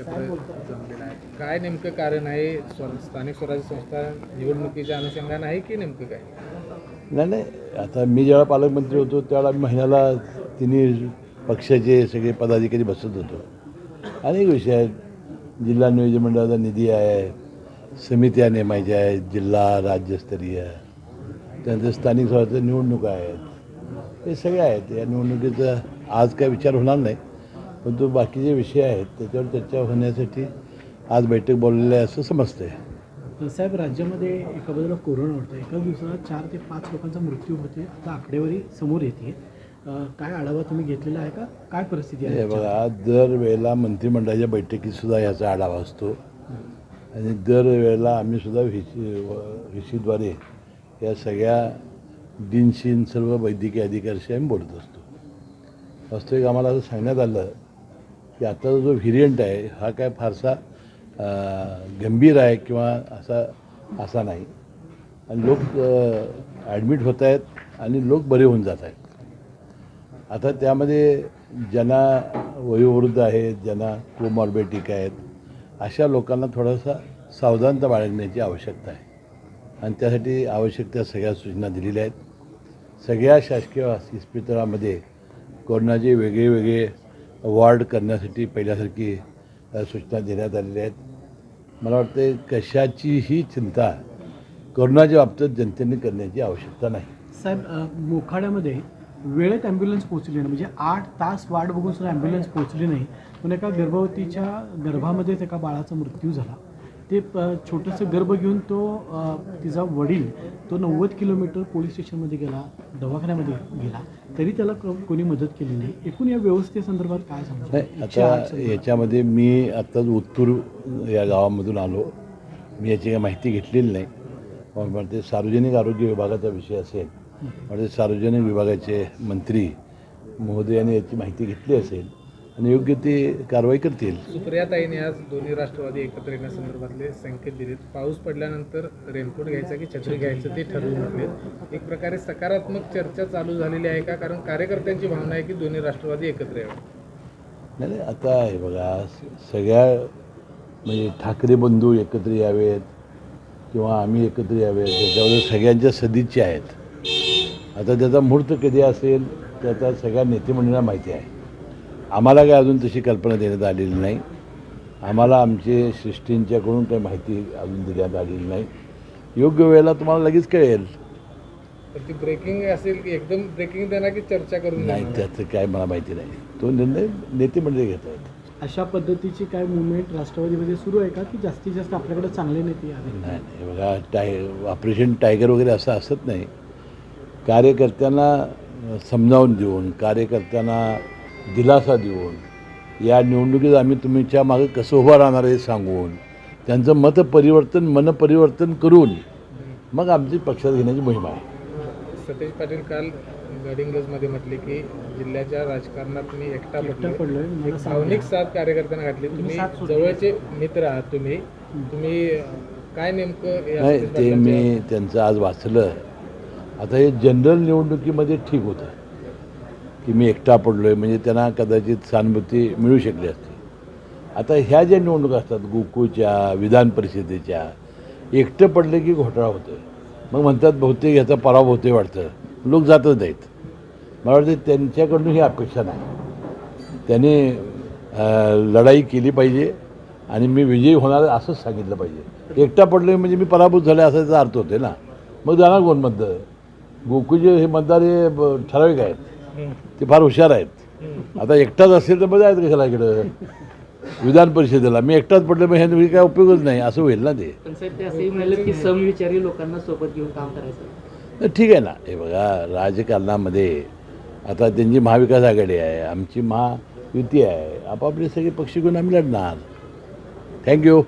एकत्र जमलेलं आहे काय नेमकं कारण आहे? स्व- स्थानिक स्वराज्य संस्था निवडणुकीच्या अनुषंगानं आहे की नेमकं काय? नाही नाही. आता मी जेव्हा पालकमंत्री होतो त्यावेळा महिन्याला तिन्ही पक्षाचे सगळे पदाधिकारी बसत होतो. अनेक विषय आहेत. जिल्हा नियोजन मंडळाचा निधी आहे. समित्या नेमायच्या आहेत. जिल्हा राज्यस्तरीय त्यानंतर स्थानिक स्वराज्य निवडणुका आहेत. हे सगळे आहेत. या निवडणुकीचा आज काय विचार होणार नाही. परंतु बाकीचे विषय आहेत त्याच्यावर चर्चा होण्यासाठी आज बैठक बोललेली आहे असं समजतंय. साहेब राज्यामध्ये एका बाजूला कोरोना होतं एका दिवसात चार ते पाच लोकांचा मृत्यू होते आता आकडेवारी समोर येते. काय आढावा तुम्ही घेतलेला आहे का? काय परिस्थिती आहे हे बघा दरवेळेला मंत्रिमंडळाच्या बैठकीत सुद्धा याचा आढावा असतो. आणि दरवेळेला आम्ही सुद्धा व्हिसी व्हिसीद्वारे या सगळ्या डीनशीन सर्व वैद्यकीय अधिकाऱ्याशी आम्ही बोलत असतो. वास्तविक आम्हाला असं सांगण्यात आलं की आताचा जो व्हेरियंट आहे हा काय फारसा गंभीर आहे किंवा असा असा नाही. आणि लोक ॲडमिट होत आहेत आणि लोक बरे होऊन जात आहेत. आता त्यामध्ये ज्यांना वयोवृद्ध आहेत ज्यांना कोमॉर्बेटिक आहेत अशा लोकांना थोडासा सावधानता बाळगण्याची आवश्यकता आहे. आणि त्यासाठी आवश्यक त्या सगळ्या सूचना दिलेल्या आहेत. सगळ्या शासकीय इस्पितळामध्ये कोरोनाचे वेगळे वेगळे वॉर्ड करण्यासाठी पहिल्यासारखी सूचना देण्यात आलेल्या आहेत. मला वाटते कशाचीही चिंता कोरोनाच्या बाबतीत जनतेने करण्याची आवश्यकता नाही. साहेब मोखाड्यामध्ये वेळेत ॲम्ब्युलन्स पोहोचली नाही. म्हणजे आठ तास वाट बघून सुद्धा ॲम्ब्युलन्स पोहोचली नाही. पण एका गर्भवतीच्या गर्भामध्येच एका बाळाचा मृत्यू झाला. ते अ, छोटंसं गर्भ घेऊन तो अ, तिचा वडील तो नव्वद किलोमीटर पोलीस स्टेशनमध्ये गेला दवाखान्यामध्ये गेला तरी त्याला क- कोणी मदत केली नाही. एकूण या व्यवस्थेसंदर्भात काय सांगू नाही आता याच्यामध्ये मी आत्ताच उत्तूर या गावामधून आलो. मी याची काही माहिती घेतलेली नाही. पण ते सार्वजनिक आरोग्य विभागाचा विषय असेल म्हणजे सार्वजनिक विभागाचे मंत्री महोदयाने याची माहिती घेतली असेल आणि योग्य ती कारवाई करतील. सुप्रियाताईने आज दोन्ही राष्ट्रवादी एकत्र येण्यासंदर्भातले संकेत दिलेत. पाऊस पडल्यानंतर रेनकोट घ्यायचा की छत्री घ्यायचं ते ठरवून घेतले एक प्रकारे सकारात्मक चर्चा चालू झालेली आहे का? कारण कार्यकर्त्यांची भावना आहे की दोन्ही राष्ट्रवादी एकत्र यावे. नाही नाही आता हे बघा सगळ्या म्हणजे ठाकरे बंधू एकत्र यावेत किंवा आम्ही एकत्र यावेत त्याच्यावर सगळ्यांच्या सदिच्छा आहेत. आता त्याचा मुहूर्त कधी असेल त्याचा सगळ्या नेतेमंडळांना माहिती आहे. आम्हाला काय अजून तशी कल्पना देण्यात आलेली नाही. आम्हाला आमचे सृष्टींच्याकडून काही माहिती अजून देण्यात आलेली नाही. योग्य वेळेला तुम्हाला लगेच कळेल. तर ती ब्रेकिंग असेल की एकदम ब्रेकिंग देणार की चर्चा करून नाही? त्याचं काय मला माहिती नाही. तो निर्णय नेतेमंडळी घेत आहेत. अशा पद्धतीची काय मुवमेंट राष्ट्रवादीमध्ये सुरू आहे का? की जास्तीत जास्त आपल्याकडे चांगले नेते नाही नाही. बघा टाय ऑपरेशन टायगर वगैरे असं असत नाही. कार्यकर्त्यांना समजावून देऊन कार्यकर्त्यांना दिलासा देऊन या निवडणुकीत आम्ही तुमच्या मागे कसं उभं राहणार हे सांगून त्यांचं मत परिवर्तन मन परिवर्तन करून मग आमची पक्षात घेण्याची मोहीम आहे. सतेज पाटील काल गडिंग्लजमध्ये म्हटले की जिल्ह्याच्या राजकारणात मी एकटा पडलो भावनिक साथ कार्यकर्त्यांना घातली. तुम्ही. जवळचे मित्र आहात तुम्ही. तुम्ही काय नेमकं नाही ते मी त्यांचं आज वाचलं. आता हे जनरल निवडणुकीमध्ये ठीक होतं. की मी एकटा पडलो आहे म्हणजे त्यांना कदाचित सहानुभूती मिळू शकली असती. आता ह्या ज्या निवडणुका असतात गोकुळच्या विधान परिषदेच्या एकटं पडले की घोटाळा होतो मग म्हणतात बहुतेक ह्याचा पराभव होतोय वाटतं. लोक जातच नाहीत. मला वाटतं त्यांच्याकडून ही अपेक्षा नाही. त्याने लढाई केली पाहिजे आणि मी विजयी होणार असंच सांगितलं पाहिजे. एकटा पडलो म्हणजे मी पराभूत झाले असा त्याचा अर्थ होते ना. मग जाणार कोण मतदार? गोकुळचे हे मतदार हे ब- ठराविक आहेत. ते फार हुशार आहेत. आता एकटाच असेल तर मग जायचं कशाला इकडं? विधान परिषदेला. मी एकटाच पडलो मग ह्याने काय उपयोगच नाही. असं होईल ना ते. पण साहेब ते असंही म्हणाले की समविचारी लोकांना सोबत घेऊन काम करायचं. तर ठीक आहे ना. हे बघा राजकारणामध्ये आता त्यांची महाविकास आघाडी आहे आमची महायुती आहे. आपापले सगळे पक्ष घेऊन आम्ही लढणार. थँक्यू